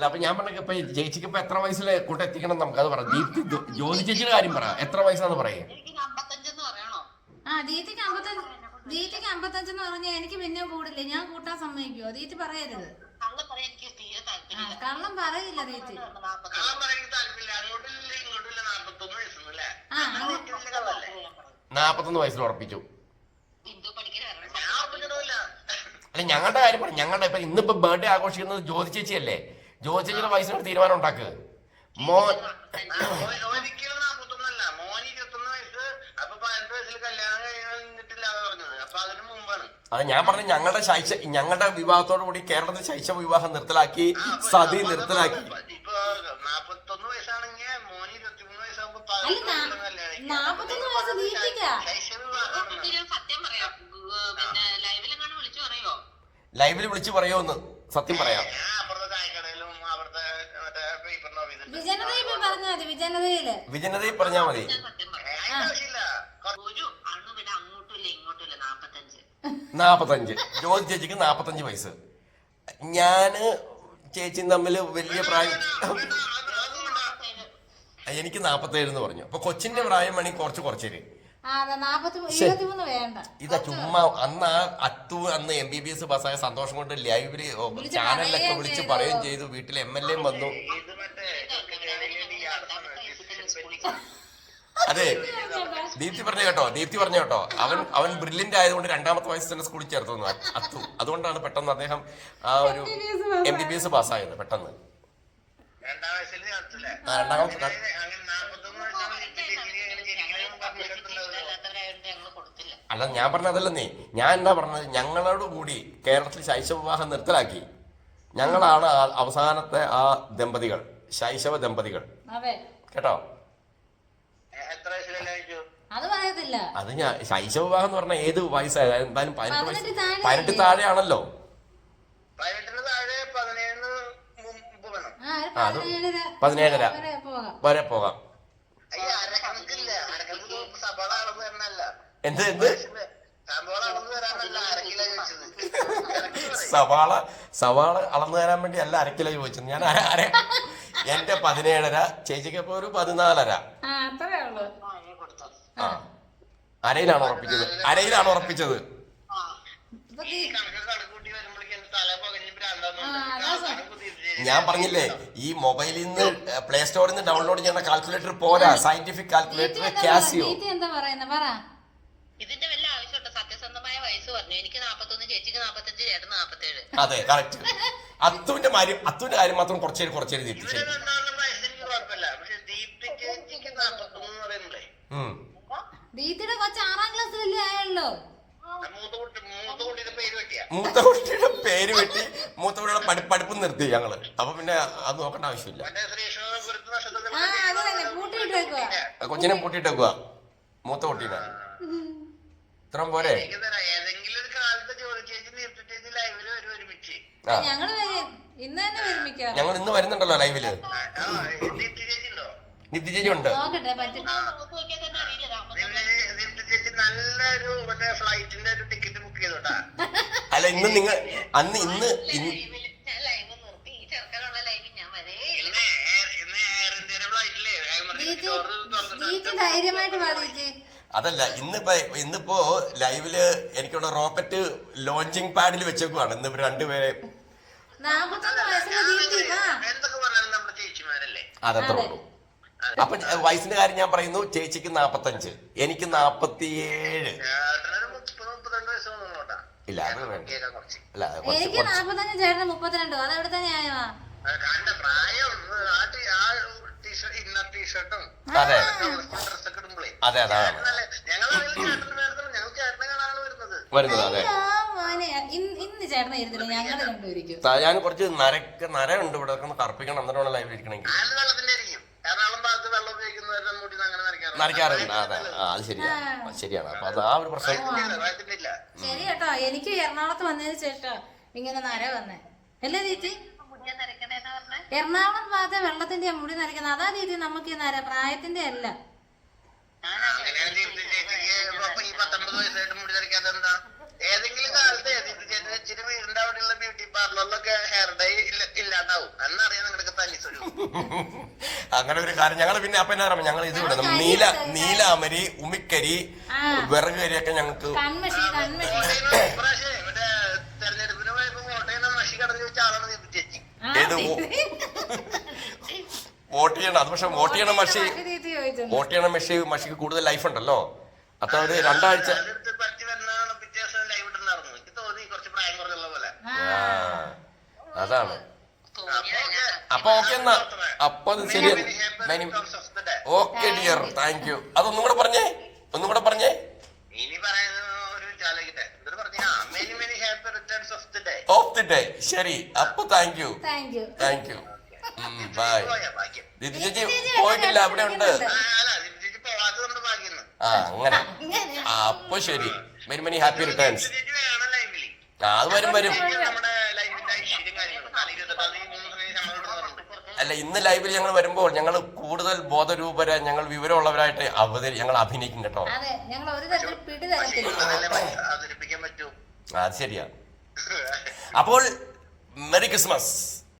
അല്ല അപ്പൊ ഞാൻ പറഞ്ഞ ഇപ്പൊ ചേച്ചിക്ക് ഇപ്പൊ എത്ര വയസ്സിൽ കൂട്ടം എത്തിക്കണം നമുക്ക് അത് പറ ദീപ്തി ജ്യോതി ചേച്ചിയുടെ കാര്യം പറ. എത്ര വയസ്സാന്ന് പറയേ. എനിക്ക് അമ്പത്തഞ്ചെന്ന് പറയണോ? ആ ദീതിക്ക് അമ്പത്തഞ്ച് ദീതിക്ക് അമ്പത്തഞ്ചെന്ന് പറഞ്ഞാൽ എനിക്ക് പിന്നെ കൂടില്ല. ഞാൻ കൂട്ടാൻ സമ്മതിക്കുവോ? ദീപ്തി പറയരുത്. കള്ള പറയില്ല ദീപ്തി. നാപ്പത്തൊന്ന് വയസ്സിൽ ഉറപ്പിച്ചു. അല്ല ഞങ്ങളുടെ കാര്യം പറഞ്ഞു ഞങ്ങളുടെ ഇപ്പൊ ഇന്നിപ്പോ ബർത്ത്ഡേ ആഘോഷിക്കുന്നത് ജ്യോതി ചേച്ചിയല്ലേ? ജ്യോതി പൈസ വയസ്സിനൊരു തീരുമാനം ഉണ്ടാക്ക്. മോൻ അത് ഞാൻ പറഞ്ഞു ഞങ്ങളുടെ ശൈശ ഞങ്ങളുടെ വിവാഹത്തോടു കൂടി കേരളത്തിൽ ശൈശവ വിവാഹം നിർത്തലാക്കി സതി നിർത്തലാക്കി. ലൈവിൽ വിളിച്ചു പറയോന്ന് സത്യം ഇരുപത്തിമൂന്ന് വിജനതയിൽ പോയി പറഞ്ഞാൽ മതി വിജനതയിൽ. വിജനതയിൽ പറഞ്ഞാൽ മതി. നാപ്പത്തഞ്ച്. ജ്യോതി ചേച്ചിക്ക് നാപ്പത്തഞ്ച് വയസ്സ്. ഞാൻ ചേച്ചിയും തമ്മിൽ വലിയ പ്രായം എനിക്ക് നാപ്പത്തേഴ് എന്ന് പറഞ്ഞു. അപ്പൊ കൊച്ചിന്റെ പ്രായം വേണമെങ്കിൽ കുറച്ച് കുറച്ചേര്. ഇതാ ചുമ്മാ അന്ന് ആ അത്തു അന്ന് എം ബി ബി എസ് പാസ്സായ സന്തോഷം കൊണ്ട് ലൈവിൽ ചാനലിലൊക്കെ വിളിച്ച് ചെയ്തു. പറയുകയും ചെയ്തു. വീട്ടിൽ എം എൽ എ വന്നു ഇത് മറ്റേ ഈ അടുത്താണ് ഡിസിഷൻ അതെ. ദീപ്തി പറഞ്ഞു കേട്ടോ ദീപ്തി പറഞ്ഞു കേട്ടോ. അവൻ അവൻ ബ്രില്യന്റ് ആയതുകൊണ്ട് രണ്ടാമത്തെ വയസ്സിൽ തന്നെ സ്കൂളിൽ ചേർത്തു അത്തു. അതുകൊണ്ടാണ് പെട്ടെന്ന് അദ്ദേഹം ആ ഒരു എം ബി ബി എസ് പാസ്സായത് പെട്ടെന്ന്. അല്ല ഞാൻ പറഞ്ഞതല്ലെന്നേ. ഞാൻ എന്താ പറഞ്ഞത്? ഞങ്ങളോട് കൂടി കേരളത്തിൽ ശൈശവ വിവാഹം നിർത്തലാക്കി. ഞങ്ങളാണ് അവസാനത്തെ ആ ദമ്പതികൾ ശൈശവ ദമ്പതികൾ. കേട്ടോ? അത് പറയത്തില്ല. അത് ഞാൻ ശൈശവ വിവാഹം എന്ന് പറഞ്ഞാൽ ഏത് വയസ്സായത് എന്തായാലും പതിനെട്ട് വയസ്സ്. പതിനെട്ട് താഴെ പതിനെട്ട് താഴെയാണല്ലോ അത് പതിനേഴര. വരെ പോകാം. എന്ത് എന്ത്? സവാള. സവാള സവാള അളന്നു തരാൻ വേണ്ടി അല്ല അരക്കിലോ ചോദിച്ചത്. ഞാൻ ആരെ അര എന്റെ പതിനേഴര ചേച്ചിക്ക് ഇപ്പൊ ഒരു പതിനാലര. ആ അരയിലാണ് ഉറപ്പിച്ചത്. അരയിലാണ് ഉറപ്പിച്ചത്. ഞാൻ പറഞ്ഞില്ലേ ഈ മൊബൈലിൽ നിന്ന് പ്ലേ സ്റ്റോറിൽ നിന്ന് ഡൗൺലോഡ് ചെയ്യുന്ന കാൽക്കുലേറ്റർ പോരാ. സയന്റിഫിക് കാൽക്കുലേറ്റർ കാസിയോ എന്താ പറ. ഇതിന്റെ വയസ്സ് പറഞ്ഞു. എനിക്ക് നാപ്പത്തൊന്ന് ചേച്ചിക്ക് നാപ്പത്തഞ്ച് ചേട്ടന് നാപ്പത്തേഴ്. അതെ കറക്റ്റ് അത്തുവിന്റെ കാര്യം അത്തുവിന്റെ കാര്യം മാത്രം കുറച്ചേര് കുറച്ചേര് ഇവരെ തിരിച്ചു രണ്ടാളുടെ വയസ്സ് എനിക്ക് കുഴപ്പമില്ല. പക്ഷെ ദീപ്തി ചേച്ചിക്ക് നാപ്പത്തൊന്ന് എന്ന് പറയുമ്പോഴേ ദീപ്തിയുടെ കൊച്ച ആറാം ക്ലാസ്സിലല്ലേ ആയല്ലോ മൂത്ത കുട്ടി മൂത്ത കുട്ടിയുടെ പേര് പറ്റിയ മൂത്ത കുട്ടിയുടെ പേര് വെട്ടി മൂത്ത കുട്ടിയുടെ പഠി പഠിപ്പ് നിർത്തി ഞങ്ങൾ. അപ്പൊ പിന്നെ അത് നോക്കേണ്ട ആവശ്യമില്ല. മറ്റേ ശ്രീകൃഷ്ണ ഗുരുത്വ നക്ഷത്രത്തിൽ ആ അത് തന്നെ. കൂട്ടിയിട്ടേക്കുവാ ആ കൊച്ചിനെ പൂട്ടിയിട്ടേക്കുക മൂത്ത കുട്ടീനെ. ഇത്രയും വരുമിക്കാം ഞങ്ങൾ ഇന്ന് വരുന്നുണ്ടല്ലോ ലൈവിൽ. ആ, ആ, ഉണ്ടോ? നിത്യ ചേച്ചി ഉണ്ട്. അല്ല ഇന്ന് നിങ്ങൾ അന്ന് ഇന്ന് ധൈര്യമായിട്ട് പാടിച്ച് അതല്ല ഇന്നിപ്പോ ഇന്നിപ്പോ ലൈവിൽ എനിക്കുള്ള റോക്കറ്റ് ലോഞ്ചിങ് പാഡിൽ വെച്ചേക്കുവാണ്. ഇന്ന് രണ്ടുപേരെ അതത്ര ഉള്ളൂ. അപ്പൊ വയസ്സിന്റെ കാര്യം ഞാൻ പറയുന്നു ചേച്ചിക്ക് നാപ്പത്തഞ്ച് എനിക്ക് നാപ്പത്തിയേഴ്. ഇല്ല അത് വേണ്ട. കുറച്ച്. അല്ല എനിക്ക് കുറച്ച്. നാപ്പത്തഞ്ച് ചേട്ടന് മുപ്പത്തിരണ്ടോ അത് എവിടുത്തെ ന്യായമാ അതെ. അതെ വരുന്നത്. അതെ. ഞാൻ കുറച്ച് നരക്ക് നരയുണ്ട് ഇവിടെ. കറുപ്പിക്കണം. എന്നിട്ടാണ് ലൈവ് ലൈവിൽ അങ്ങനെ നരയ്ക്കാറുണ്ട്. നരയ്ക്കാറുണ്ട്. അതെ. അത് ശരിയാണ് അത് ശരിയാണ്. അപ്പൊ അത് ആ ഒരു പ്രശ്നം ശരി കേട്ടോ. എനിക്ക് എറണാകുളത്ത് വന്നതിന് ശേഷം ഇങ്ങനെ നര വന്നേ. അല്ലേ ചേച്ചി എറണാകുളം ഭാഗത്തെ വെള്ളത്തിന്റെ മുടി നരയ്ക്കുന്നത്. അതാ രീതി നമുക്ക് ഈ നര പ്രായത്തിന്റെ അല്ല ഏതെങ്കിലും കാലത്ത് വീടിന്റെ അവിടെയുള്ള ബ്യൂട്ടി പാർലറിലൊക്കെ ഹെയർ ഡൈ ഇല്ലാണ്ടാവും. എന്നറിയാം അങ്ങനെ ഒരു കാര്യം. ഞങ്ങൾ പിന്നെ അപ്പൊ എന്നാ പറയുക ഞങ്ങൾ ഇത് വിടണം നീല നീലാമരി ഉമിക്കരി ആ. ഒക്കെ ഞങ്ങൾക്ക് തെരഞ്ഞെടുപ്പിന് പോയപ്പോ കോട്ടയം മഷി കടന്നു ചോദിച്ച ആളാണ് ചേച്ചി. ഏത് വോട്ട് ചെയ്യണം അത് പക്ഷെ വോട്ട് ചെയ്യണം മഷി. വോട്ട് ചെയ്യണം മഷി മഷിക്ക് കൂടുതൽ ലൈഫ് ഉണ്ടല്ലോ. അപ്പൊ അവർ രണ്ടാഴ്ച അതാണ്. അപ്പൊ ഓക്കെ. എന്നാ. അപ്പൊ അത് ശരി ഓക്കെ ഡിയർ താങ്ക് യു അതൊന്നും കൂടെ പറഞ്ഞേ. ഒന്നും കൂടെ പറഞ്ഞേ. ഒരു of the day of the day ശരി. അപ്പൊ thank you thank you bye Dithi ചേച്ചി പോയിട്ടില്ല അവിടെ ഉണ്ട്. ആ, അങ്ങനെ. ആ അപ്പൊ ശരി. മെനി മെനി ഹാപ്പി റിട്ടേൺസ് ലൈവിൽ. ആ അത് വരും വരും. അല്ല ഇന്ന് ലൈവിൽ ഞങ്ങൾ വരുമ്പോൾ ഞങ്ങൾ കൂടുതൽ ബോധരൂപര ഞങ്ങൾ വിവരമുള്ളവരായിട്ട് അവതരി ഞങ്ങൾ അഭിനയിക്കും കേട്ടോ. അതെ ഞങ്ങൾ ഒരു തരത്തിൽ പിടി തരത്തില്ല അവതരിപ്പിക്കാൻ പറ്റൂ ആ അത് ശരിയാ. അപ്പോൾ മെറി ക്രിസ്മസ്